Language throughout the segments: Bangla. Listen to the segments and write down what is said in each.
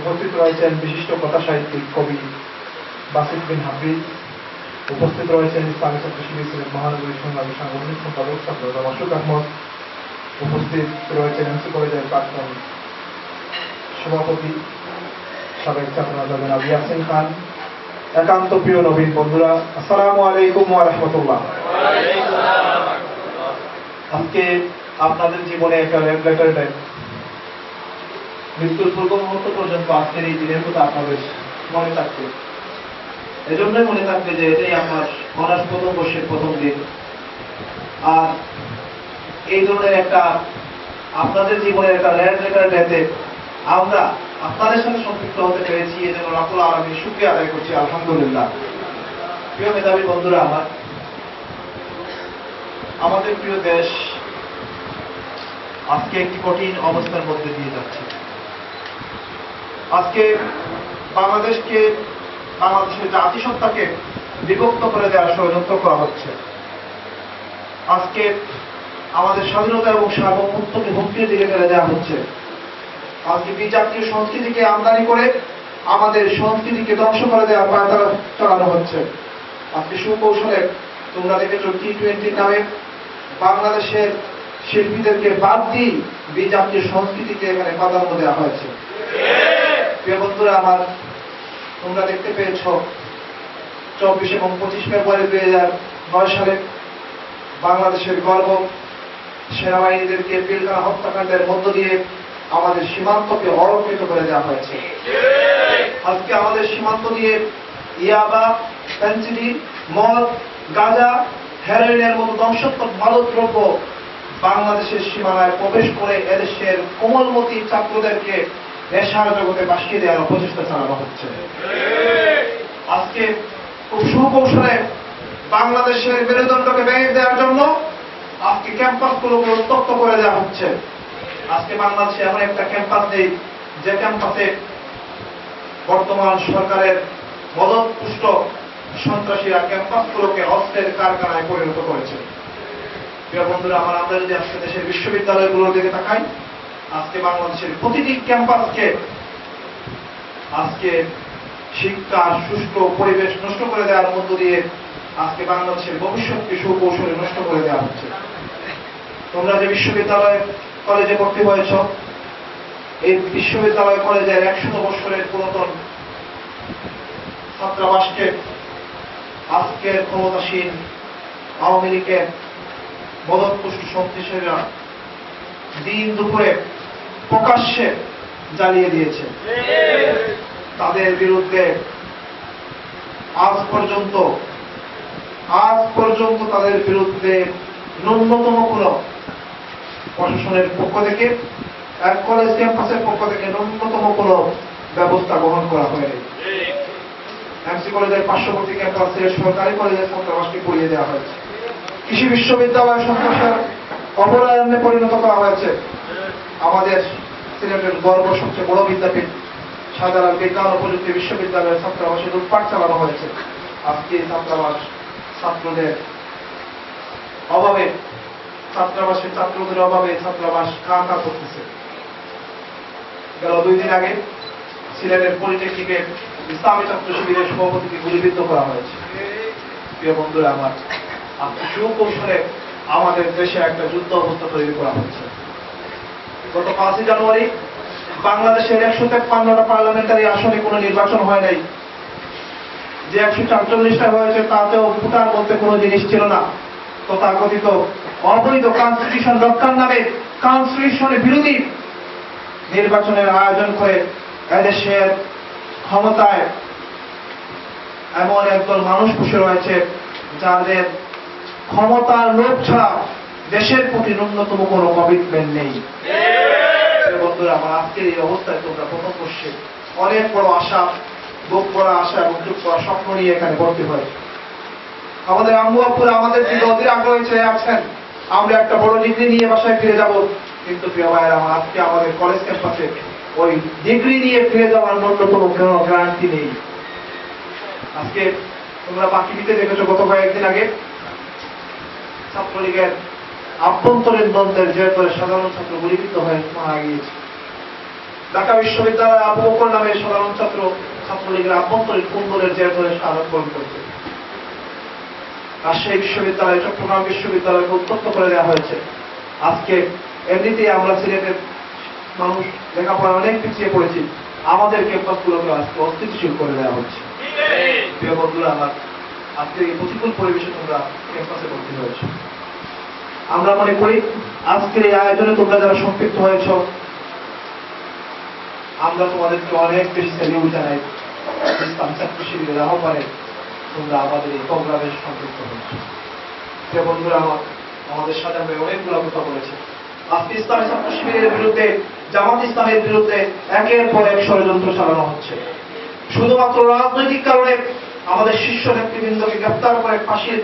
উপস্থিত রয়েছেন বিশিষ্ট কথা সাহিত্যিক কবি বাসিদ বিন হাফিজ উপস্থিত রয়েছেন ইসলামী ছাত্র শিবির সিলেট মহানগরী সংগ্রামী সাংগঠনিক সম্পাদক ছাত্র মাসুদ আহমদ। উপস্থিত রয়েছেন এমসি কলেজের প্রাক্তন সভাপতি সাবেক ছাত্র নেতা আবি ইয়াসিন খান। একান্ত প্রিয় নবীন বন্ধুরা, আসসালামু আলাইকুম ওয়া আজকে আপনাদের জীবনে একটা রেড লেটার মৃত্যুর পূর্ব মুহূর্ত আজকের এই দিনের কথা আপনাদের মনে থাকবে। এজন্যই মনে থাকবে যে এটাই আমার অনার্স প্রথম বর্ষের প্রথম দিন। আর এই ধরনের একটা আপনাদের জীবনের একটা রেড লেটার ডেতে আমরা আপনাদের সাথে সম্পৃক্ত হতে পেরেছি এই জন্য রাকুল আলমী সুক্রিয়া আদায় করছি, আলহামদুলিল্লাহ। প্রিয় মেধাবী বন্ধুরা, আমার আমাদের প্রিয় দেশ আজকে একটি কঠিন অবস্থার মধ্যে দিয়ে যাচ্ছে। আজকে বাংলাদেশকে, বাংলাদেশের জাতিসত্তাকে বিভক্ত করে দেওয়ার ষড়যন্ত্র করা হচ্ছে। আজকে আমাদের স্বাধীনতা এবং সার্বভৌমত্বকে হুমকির দিকে ফেলে দেওয়া হচ্ছে। আজকে বিজাতীয় সংস্কৃতিকে আমদানি করে আমাদের সংস্কৃতিকে ধ্বংস করে দেওয়ার পায়তারা চালানো হচ্ছে। আজকে সুকৌশলে তোমরা দেখেছ টি টোয়েন্টির নামে বাংলাদেশের শিল্পীদেরকে বাদ দিয়ে বিজাতীয় সংস্কৃতিকে এখানে প্রাধান্য দেওয়া হয়েছে। বন্ধুরা আমার, তোমরা দেখতে পেয়েছ, চব্বিশ এবং পঁচিশ ফেব্রুয়ারি দুই হাজার নয় সালে বাংলাদেশের গর্ব, সেনাবাহিনীদেরকে পিলখানা হত্যাকাণ্ডের মধ্য দিয়ে আমাদের সীমান্তকে অরক্ষিত করে দেওয়া হয়েছে। আজকে আমাদের সীমান্ত দিয়ে ইয়াবা পেন্সিলি মদ, গাঁজা, হেরোইনের মতো ধ্বংসাত্মক মাদক দ্রব্য বাংলাদেশের সীমানায় প্রবেশ করে এদেশের কোমলমতি ছাত্রদেরকে নেশার জগতে বাসিয়ে দেওয়ার প্রচেষ্টা চালানো হচ্ছে। আজকে খুব সুকৌশলে বাংলাদেশের মেরুদণ্ডকে ভেঙে দেওয়ার জন্য আজকে ক্যাম্পাসগুলোকে উত্তপ্ত করে দেওয়া হচ্ছে। আজকে বাংলাদেশে এমন একটা ক্যাম্পাস নেই, যে ক্যাম্পাসে বর্তমান সরকারের মদতপুষ্ট সন্ত্রাসীরা ক্যাম্পাসগুলোকে অস্ত্রের কারখানায় পরিণত করেছে। প্রিয় বন্ধুরা, আমার আমরা যদি আজকে দেশের বিশ্ববিদ্যালয়গুলোর দিকে তাকাই আজকে বাংলাদেশের প্রতিটি ক্যাম্পাসকে আজকে শিক্ষা শুষ্ক পরিবেশ নষ্ট করে দেওয়ার মধ্য দিয়ে আজকে বাংলাদেশের ভবিষ্যৎকে সুকৌশলে নষ্ট করে দেওয়া হচ্ছে। তোমরা যে বিশ্ববিদ্যালয় কলেজে ভর্তি হয়েছ, এই বিশ্ববিদ্যালয় কলেজের একশত বছরের পুরাতন ছাত্রাবাসকে আজকের ক্ষমতাসীন আওয়ামী লীগের মদতপুষ্ট শক্তিশালীরা দিন দুপুরে প্রকাশ্যে জ্বালিয়ে দিয়েছে। তাদের বিরুদ্ধে আজ পর্যন্ত আজ পর্যন্ত তাদের বিরুদ্ধে ন্যূনতম কোন প্রশাসনের পক্ষ থেকে, এক কলেজ ক্যাম্পাসের পক্ষ থেকে ন্যূনতম কোন ব্যবস্থা গ্রহণ করা হয়নি। এমসি কলেজের পার্শ্ববর্তী ক্যাম্পাসে সরকারি কলেজের ছাত্রাবাসকে পড়িয়ে দেওয়া হয়েছে। কৃষি বিশ্ববিদ্যালয় সন্ত্রাসের অপরায়ণে পরিণত করা হয়েছে। আমাদের সিলেটের গর্ব সবচেয়ে বড় বিদ্যাপীঠ। সাধারণ বিজ্ঞান ও প্রযুক্তি বিশ্ববিদ্যালয়ের ছাত্রাবাসে লুটপাট চালানো হয়েছে। আজকে ছাত্রাবাস ছাত্রদের অভাবে, ছাত্রাবাসের ছাত্রদের অভাবে ছাত্রাবাস কা কা করতেছে। গেল দুই দিন আগে সিলেটের পলিটেকনিকে ইসলামী ছাত্র শিবিরের সভাপতিকে গুলিবিদ্ধ করা হয়েছে। প্রিয় বন্ধুরা, আমার আজকে সুকৌশলে আমাদের দেশে একটা যুদ্ধ অবস্থা তৈরি করা হচ্ছে। গত পাঁচই জানুয়ারি বাংলাদেশের একশো তেপ্পান্নটা পার্লামেন্টারি আসনে কোনো নির্বাচন হয় নাই। যে একশো চারচল্লিশটা হয়েছে তাতেও ভুটান বলতে কোনো জিনিস ছিল না। তথাকথিত অবৈধ কনস্টিটিউশন রক্ষার নামে কনস্টিটিউশনের বিরোধী নির্বাচনের আয়োজন করে এদেশের ক্ষমতায় এমন একদল মানুষ বসে রয়েছে যাদের ক্ষমতার লোভ ছাড়া দেশের প্রতি ন্যূনতম কোনো কমিটমেন্ট নেই। বন্ধুরা আমার আজকের এই অবস্থায় তোমরা প্রথম বর্ষে অনেক বড় আশা বুক করা আশা এবং চুপ করা স্বপ্ন নিয়ে এখানে ভর্তি হয় আমাদের আম্মু আব্বুরা আমাদের দিকে অধীর আগ্রহী চেয়ে আছেন। আমরা একটা বড় ডিগ্রি নিয়ে বাসায় ফিরে যাব। কিন্তু প্রিয় ভাইয়ের আমার আজকে আমাদের কলেজ ক্যাম্পাসে ওই ডিগ্রি নিয়ে ফিরে যাওয়ার ন্যূনতম কোনো গ্যারান্টি নেই। আজকে তোমরা বাকিটিতে দেখেছ গত কয়েকদিন আগে ছাত্রলীগের আভ্যন্তরীণ দ্বন্দ্বের জের করে সাধারণ ছাত্র গুলিবিদ্ধ হয়ে মারা গিয়েছে। ঢাকা বিশ্ববিদ্যালয় আবু বকর নামে ছাত্রলীগের আভ্যন্তরীণ কুন্দলের জের ধরে শাহাদ বরণ করছে। রাজশাহী বিশ্ববিদ্যালয় চট্টগ্রাম বিশ্ববিদ্যালয়কে উত্তপ্ত করে দেওয়া হয়েছে। আজকে এমনিতেই আমরা সিলেটের মানুষ লেখাপড়া অনেক পিছিয়ে পড়েছি। আমাদের ক্যাম্পাসগুলোকে আজকে অস্থিতিশীল করে দেওয়া হচ্ছে। প্রিয় বন্ধুরা, আমার আজকে এই প্রতিকূল পরিবেশে তোমরা ক্যাম্পাসে ভর্তি হয়েছ। আমরা মনে করি আজকের এই আয়োজনে তোমরা যারা সম্পৃক্ত হয়েছ, আমরা তোমাদেরকে অনেক বেশি স্যালিউট জানাই। ইসলাম ছাত্র শিবিরের আহ্বানে তোমরা আমাদের এই প্রোগ্রামে সম্পৃক্ত হয়েছ। প্রিয় বন্ধুরা, আমার আমাদের সাথে আমরা অনেকগুলো কথা বলেছে। আজকে ইসলামী ছাত্র শিবিরের বিরুদ্ধে, জামাত ইসলামের বিরুদ্ধে একের পর এক ষড়যন্ত্র চালানো হচ্ছে। শুধুমাত্র রাজনৈতিক কারণে আমাদের শীর্ষ নেতৃবৃন্দকে গ্রেপ্তার করে ফাঁসির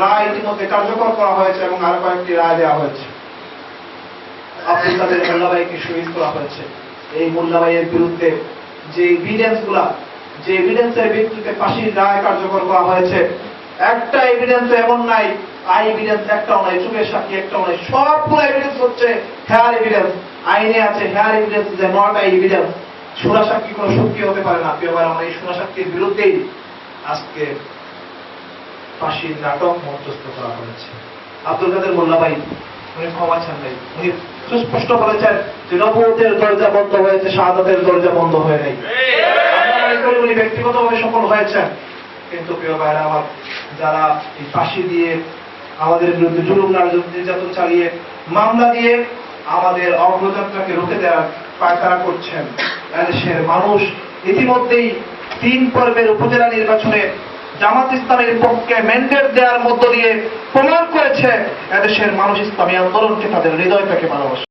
রায় ইতিমধ্যে কার্যকর করা হয়েছে এবং আরও কয়েকটি রায় দেওয়া হয়েছে। আব্দুল কাদের মোল্লাবাইকে শহীদ করা হয়েছে। এই মোল্লাবাইয়ের বিরুদ্ধে যে এভিডেন্সগুলা যে এভিডেন্সের ভিত্তিতে ফাঁসির রায় কার্যকর করা হয়েছে একটা এভিডেন্স এমন নাই আই এভিডেন্স একটাও নাই চোখের সাক্ষী একটাও নাই সবগুলো এভিডেন্স হচ্ছে হেয়ার এভিডেন্স আইনে আছে হেয়ার এভিডেন্স যে নট আই এভিডেন্স সুরা সাক্ষী কোনো সত্যি হতে পারে না। প্রিয় ভাই, আমরা এই সুরা সাক্ষীর বিরুদ্ধেই আজকে ফাঁসির নাটক মঞ্চস্থ করা হয়েছে। আব্দুল কাদের মোল্লাবাই উনি ক্ষমা চান নাই। উনি সুস্পষ্ট বলেছেন যে নবুয়তের দরজা বন্ধ হয়েছে, শাহাদাতের দরজা বন্ধ হয়ে নাই। উনি ব্যক্তিগতভাবে সফল হয়েছেন। কিন্তু প্রিয় ভাইরা, আমার যারা এই ফাঁসি দিয়ে আমাদের বিরুদ্ধে জুলুম নার্জ- নির্যাতন চালিয়ে মামলা দিয়ে আমাদের অগ্রযাত্রাকে রুখে দেওয়ার পায়তারা করছেন এদেশের মানুষ ইতিমধ্যেই তিন পর্বের উপজেলা নির্বাচনে জামাত ইসলামের পক্ষে ম্যান্ডেট দেওয়ার মধ্য দিয়ে প্রমাণ করেছে এদেশের মানুষ ইসলামী আন্দোলনকে তাদের হৃদয় থেকে ভালোবাসে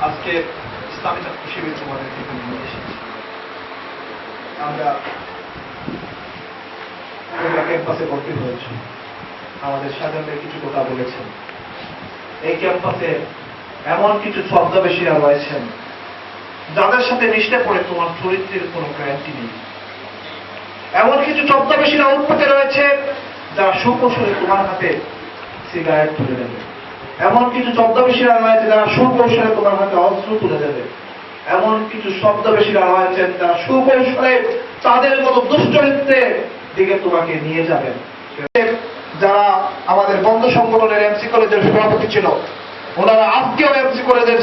আজকে ইসলামী ছাত্র শিবির তোমাদেরকে এখানে নিয়ে এসেছি। আমরা ক্যাম্পাসে ভর্তি হয়েছে। আমাদের সাধারণে কিছু কথা বলেছেন। এই ক্যাম্পাসে এমন কিছু শব্দ ছদ্মবেশীরা রয়েছেন যাদের সাথে মিশতে পড়ে তোমার চরিত্রের কোনো গ্যারান্টি নেই। এমন কিছু ছদ্মবেশীরা উৎপত্তি রয়েছে যারা সুকৌশলে তোমার হাতে সিগারেট তুলে দেবে। এমন কিছু ছদ্মবেশীরা রয়েছে যারা সুকৌশলে তোমার হাতে অস্ত্র তুলে দেবে। এমন কিছু শব্দবেশীরা রয়েছেন যারা সুকৌশলে তাদের মতো দুশ্চরিত্রের দিকে তোমাকে নিয়ে যাবেন যারা আমাদের বন্ধ সংগঠনের এমসি কলেজের সভাপতি ছিল, ওনারা আজকেও এমসি কলেজের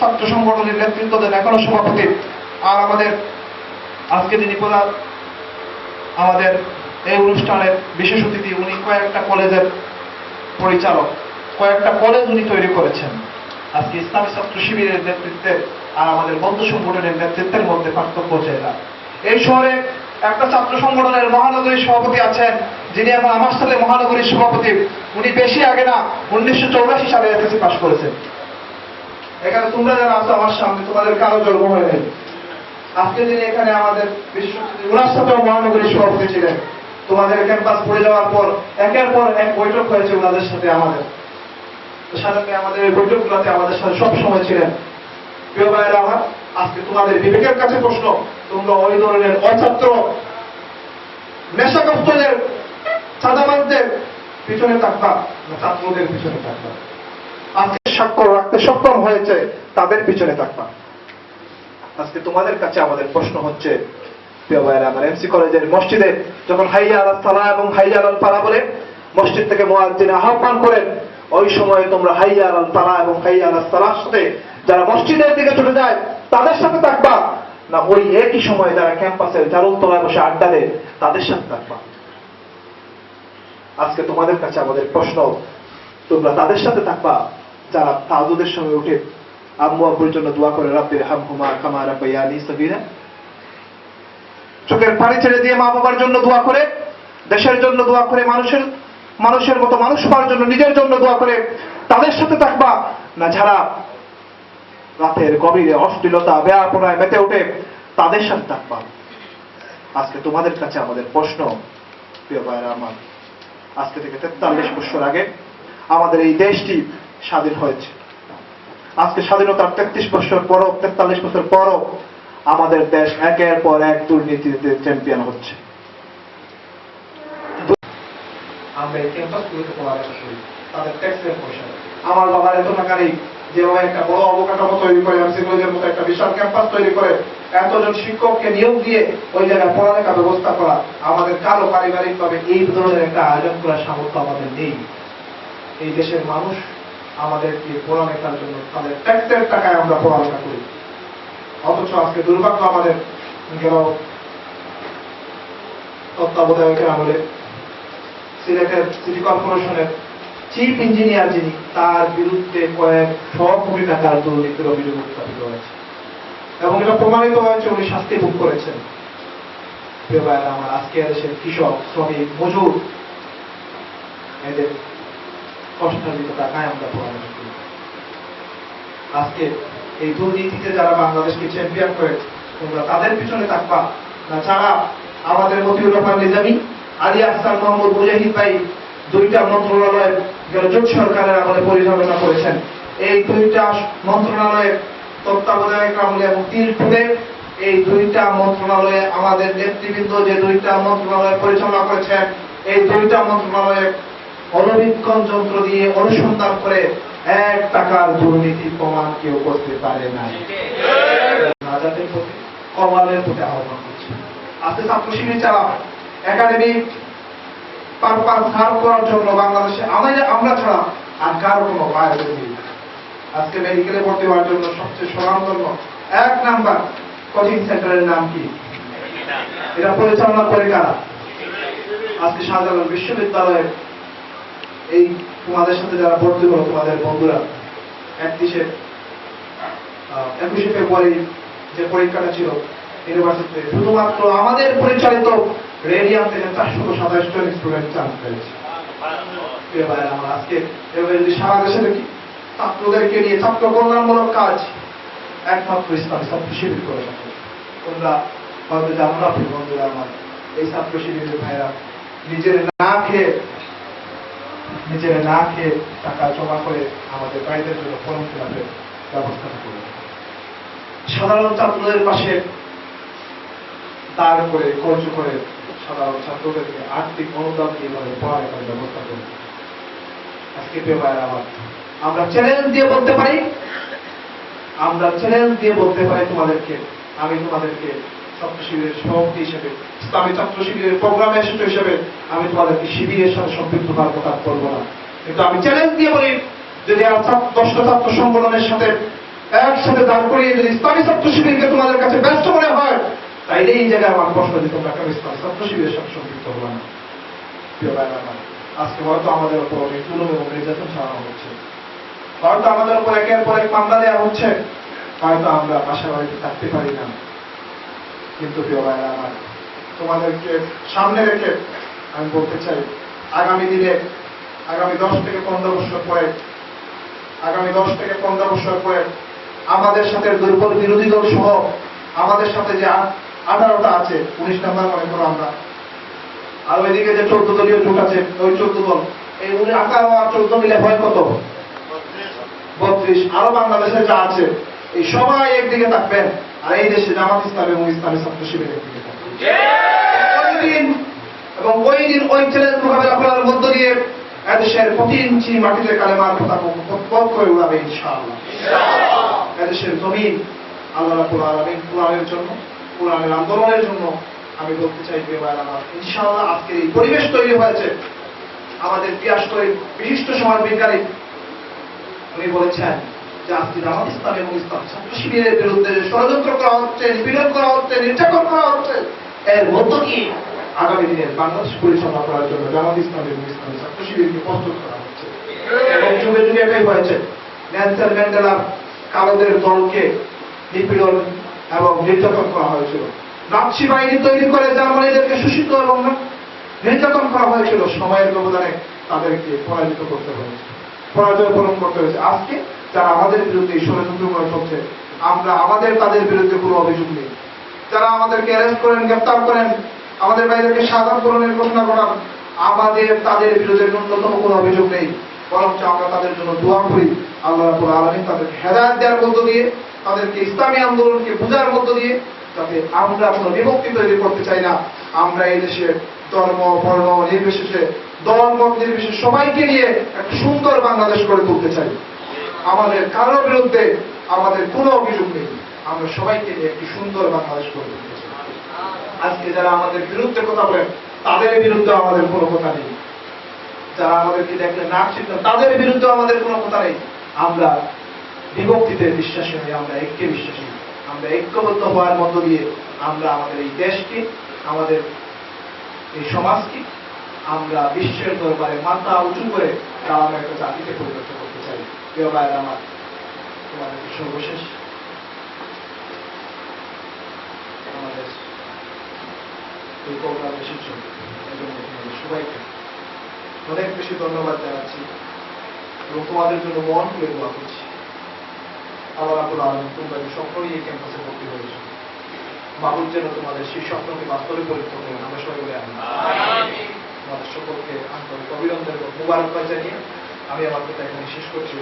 ছাত্র- সংগঠনের নেতৃত্ব দেন এখনও সভাপতি। আর আমাদের আজকে যিনি প্রধান, আমাদের এই অনুষ্ঠানের বিশেষ অতিথি, উনি কয়েকটা কলেজের পরিচালক। কয়েকটা কলেজ উনি তৈরি করেছেন। আজকে ইসলামী ছাত্র শিবিরের নেতৃত্বে আর আমাদের বন্ধু সংগঠনের নেতৃত্বের মধ্যে পার্থক্য হচ্ছে এরা। এই শহরে একটা ছাত্র সংগঠনের মহানগরী সভাপতি আছেন, যিনি এখন আমার সাথে মহানগরীর সভাপতি। উনি বেশি আগে না, উনিশশো চৌরাশি সালে এসএসসি পাশ করেছেন। এখানে তোমরা যারা আছো আমার সামনে, তোমাদের কারও জন্ম হয় নাই। আজকে যিনি এখানে আমাদের বিশ্ব মহানগরী সভাপতি ছিলেন। তোমাদের ক্যাম্পাস পড়ে যাওয়ার পর, একের পর এক বৈঠক হয়েছে ওনাদের সাথে আমাদের। সাধারণত আমাদের এই বৈঠকগুলোতে আমাদের সাথে সব সময় ছিলেন। প্রিয় ভাইয়েরা, আমার আজকে তোমাদের বিবেকের কাছে প্রশ্ন, তোমরা ওই ধরনের অছাত্র, নেশাগ্রস্তদের, চাঁদাবাজদের পিছনে থাকবা ছাত্রদের পিছনে থাকবা? আজকে স্বাক্ষর রাখতে সক্ষম হয়েছে, তাদের পিছনে থাকবা। আজকে তোমাদের কাছে আমাদের প্রশ্ন হচ্ছে, প্রিয় ভাইয়েরা, আমার এমসি কলেজের মসজিদে যখন হাইয়া আল সালা এবং হাইয়া আল পালা বলে, মসজিদ থেকে মোয়াজ্জিন আহ্বান করেন, ওই সময়ে তোমরা হাইয়া আল তালা এবং হাইয়া আল সালার সাথে যারা মসজিদের দিকে চলে যায়, তাদের সাথে থাকবা। না, ওই একই সময়ে যারা ক্যাম্পাসের জারুল তলায় বসে আড্ডা দেয়, তাদের সাথে থাকবা। আজকে তোমাদের কাছে আমাদের প্রশ্ন, তোমরা তাদের সাথে থাকবা যারা তাজুদের সময় উঠে আম্মু আব্বুর জন্য দোয়া করে রাব্বির হামহুমা কামা রাব্বায়ানি সগীরা। চোখের পানি ছেড়ে দিয়ে মা বাবার জন্য দোয়া করে, দেশের জন্য দোয়া করে, মানুষের মানুষের মতো মানুষ হওয়ার জন্য নিজের জন্য দোয়া করে, তাদের সাথে থাকবা। না, যারা রাতের গভীরে অশ্লীলতা, বেয়াপনায় মেতে ওঠে, তাদের সাথে থাকবা। আজকে তোমাদের কাছে আমাদের প্রশ্ন, প্রিয় ভাইরা আমার, আজকে থেকে তেতাল্লিশ বছর আগে আমাদের এই দেশটি স্বাধীন হয়েছে। আজকে স্বাধীনতার তেত্রিশ বছর পরও তেতাল্লিশ বছর পরও আমাদের দেশ একের পর এক দুর্নীতিতে চ্যাম্পিয়ন হচ্ছে। আমরা বাবার এত টাকা নেই যেভাবে একটা বড় অবকাঠামো তৈরি করে এমসি কলেজের মতো একটা বিশাল ক্যাম্পাস তৈরি করে এতজন শিক্ষককে নিয়োগ দিয়ে ওই জায়গায় পড়ালেখা ব্যবস্থা করা আমাদের কারও পারিবারিক ভাবে এই ধরনের একটা আয়োজন করার সামর্থ্য আমাদের নেই। এই দেশের মানুষ আমাদেরকে পড়ালেখার জন্য তাদের ট্যাক্সের টাকায় আমরা পড়ালেখা করি। অথচ আজকে দুর্ভাগ্য আমাদের গেল তত্ত্বাবধায়কের আমলে। সিলেটের সিটি কর্পোরেশনের চিফ ইঞ্জিনিয়ার যিনি, তার বিরুদ্ধে কয়েক শ কোটি টাকার দুর্নীতির অভিযোগ উত্থাপিত হয়েছে। এবং এটা প্রমাণিত হয়েছে, উনি শাস্তি ভোগ করেছেন। আমার আজকে দেশের কৃষক, শ্রমিক, মজুর, এদের আজকে এই দুর্নীতিতে যারা বাংলাদেশকে চ্যাম্পিয়ন তোমরা তাদের পিছনে থাকবা। না আমাদের মতিউর রহমান আলী আহসান মোহাম্মদ মুজাহিদ ভাই দুইটা মন্ত্রণালয়ের সরকারের পরিচালনা করেছেন। এই দুইটা মন্ত্রণালয়ের তত্ত্বাবধায়ক আমলে এবং তিরপুরে এই দুইটা মন্ত্রণালয়ে আমাদের নেতৃবৃন্দ যে দুইটা মন্ত্রণালয় পরিচালনা করেছেন, এই দুইটা মন্ত্রণালয়ে অনবীক্ষণ যন্ত্র দিয়ে অনুসন্ধান করে এক টাকার দুর্নীতি প্রমাণ কেউ করতে পারে না। রাজাদের প্রতি, কমালের প্রতি আহ্বান করছি। আজকে ছাত্র শিবির চালা একাডেমিক পারপাস সার্ভ করার জন্য বাংলাদেশে আমাদের আমরা ছাড়া আর কারও কোনো বাইরে নেই আজকে মেডিকেলে ভর্তি হওয়ার জন্য সবচেয়ে স্বনামধন্য এক নাম্বার কোচিং সেন্টারের নাম কি? এটা পরিচালনা করে কারা? আজকে শাহজালাল বিশ্ববিদ্যালয়ের এই তোমাদের সাথে যারা ভর্তি হলো তোমাদের বন্ধুরা, একত্রিশে একুশে ফেব্রুয়ারি যে পরীক্ষাটা ছিল ইউনিভার্সিটিতে শুধুমাত্র আমাদের পরিচালিত রেডিয়াম থেকে চারশো সাতাশ জন স্টুডেন্ট চান্স পেয়েছে। আমরা আজকে এভাবে যদি সারা দেশে দেখি, ছাত্রদেরকে নিয়ে ছাত্র কল্যাণমূলক কাজ একমাত্র ইসলামী ছাত্র শিবির করে থাকে তোমরা হয়তো জানো না বন্ধুরা, আমার এই ছাত্র শিবিরের ভাইরা নিজের না খেয়ে নিজের না খেয়ে টাকা জমা করে আমাদের ভাইদের জন্য ফর্ম ফিলাপের ব্যবস্থা করে সাধারণ ছাত্রদের পাশে দাঁড় করে খরচ করে সাধারণ ছাত্রদেরকে আর্থিক অনুদান দিয়ে মানে পড়ালেখার ব্যবস্থা করে আজকে পেপার আমার, আমরা চ্যালেঞ্জ দিয়ে বলতে পারি? আমরা চ্যালেঞ্জ দিয়ে বলতে পারি তোমাদেরকে, আমি তোমাদেরকে ছাত্র শিবিরের সভাপতি হিসেবে ছাত্র শিবিরের হিসেবে আমি তোমাদেরকে শিবিরের সাথে সম্পৃক্ত না। কিন্তু আমি চ্যালেঞ্জ দিয়ে বলি, যদি দশটা ছাত্র সংগঠনের সাথে একসাথে দাঁড় করিয়ে যদি ইসলামী ছাত্র শিবিরকে তোমাদের কাছে ব্যস্ত মনে হয়, তাইলে এই জায়গায় আমার প্রশ্ন যে তোমরা কেন ইসলামী ছাত্র শিবিরের সাথে সম্পৃক্ত না? আজকে হয়তো আমাদের উপর অনেক জুলুম এবং নির্যাতন চালানো হচ্ছে। হয়তো আমাদের উপর একের পর এক মামলা দেওয়া হচ্ছে। হয়তো আমরা বাসা বাড়িতে থাকতে পারি না। কিন্তু প্রিয় ভাইরা আমার। তোমাদেরকে সামনে রেখে আমি বলতে চাই আগামী দিনে আগামী দশ থেকে পনেরো বছর পরে আগামী দশ থেকে পনেরো বছর পরে আমাদের সাথে দুর্বল বিরোধী দল সহ আমাদের সাথে যে আঠারোটা আছে উনিশ নাম্বার মনে করো আমরা। আর ওইদিকে যে চোদ্দ দলীয় জোট আছে ওই চোদ্দ দল এই উনি আঠারো আর চোদ্দ মিলে হয় কত? বত্রিশ। আরও বাংলাদেশে যা আছে এই সবাই একদিকে থাকবেন। আর এই দেশে জামাত ইসলাম এবং ইসলামী ছাত্র শিবির একদিকে ওই দিন এবং ওই দিন ওই চ্যালেঞ্জ মোকাবেলা করার মধ্য দিয়ে এদেশের প্রতি ইঞ্চি মাটিতে কালেমার কথা পথ করে উড়াবে ইনশাআল্লাহ। এদেশের জমিন আল্লাহ রাবুল আলমিন কোরআনের জন্য কোরআনের আন্দোলনের জন্য আমি বলতে চাই যে ভাই আমার ইনশাআল্লাহ আজকে এই পরিবেশ তৈরি হয়েছে। আমাদের পিয়াস করে বিশিষ্ট সমাজ বিজ্ঞানী উনি বলেছেন এবং নির্যাতন করা কালোদের দলকে নিপীড়ন এবং নির্যাতন করা হয়েছিল। নাৎসি বাহিনী তৈরি করে জার্মানিদেরকে শোষিত এবং নির্যাতন করা হয়েছিল। সময়ের ব্যবধানে তাদেরকে পরাজিত করতে হয়েছে। পরাজয় পূরণ করতে হয়েছে আজকে যারা আমাদের বিরুদ্ধে এই ষড়যন্ত্রমূলক চলছে, আমরা আমাদের, তাদের বিরুদ্ধে কোনো অভিযোগ নেই। যারা আমাদেরকে অ্যারেস্ট করেন, গ্রেপ্তার করেন, আমাদের বাইরেকে সাধারণ পূরণের ঘোষণা করান, আমাদের, তাদের বিরুদ্ধে ন্যূনতম কোনো অভিযোগ নেই। বরঞ্চ আমরা তাদের জন্য দোয়া করি, আল্লাহ রাব্বুল আলামিন তাদেরকে হেদায়েত দেওয়ার মধ্য দিয়ে, তাদেরকে ইসলামী আন্দোলনকে বোঝার মধ্য দিয়ে, যাতে আমরা কোনো বিভক্তি তৈরি করতে চাই না। আমরা এই দেশে ধর্ম, বর্ণ, নির্বিশেষে দল, মত নির্বিশেষে সবাইকে নিয়ে একটা সুন্দর বাংলাদেশ করে তুলতে চাই। আমাদের কারোর বিরুদ্ধে আমাদের কোনো অভিযোগ নেই। আমরা সবাইকে নিয়ে একটি সুন্দর বাংলাদেশ করে আজকে যারা আমাদের বিরুদ্ধে কথা বলেন, তাদের বিরুদ্ধে আমাদের কোনো কথা নেই। যারা আমাদেরকে দেখলে নাক চিনতেন তাদের বিরুদ্ধে আমাদের কোনো কথা নেই। আমরা বিভক্তিতে বিশ্বাসী নই, আমরা ঐক্যে বিশ্বাসী আমরা ঐক্যবদ্ধ হওয়ার মধ্য দিয়ে আমরা আমাদের এই দেশকে, আমাদের এই সমাজকে, আমরা বিশ্বের দরবারে মাথা উঁচু করে আমরা একটা জাতিকে পরিবর্তন করতে প্রিয় ভাইয়ের আমার তোমাদের সর্বশেষ? আমাদের এই প্রোগ্রাম এসেছ। এজন্য তোমাদের সবাইকে অনেক বেশি ধন্যবাদ জানাচ্ছি এবং তোমাদের জন্য মন করে দোয়া করছি। আলম তোমরা সকলেই এই ক্যাম্পাসে ভর্তি হয়েছে। বাবুর যেন তোমাদের সেই স্বপ্নকে বাস্তবে পরিণত করেন। আমরা সবাই বলে আমি তোমাদের সকলকে আন্তরিক অভিনন্দন এবং মুবারকবাদ জানিয়ে আমি আমার কথা এখানে শেষ করছি।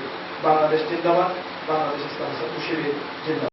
বাংলাদেশ জিন্দাবাদ বাংলাদেশ ইসলাম শিবির জিন্দাবাদ।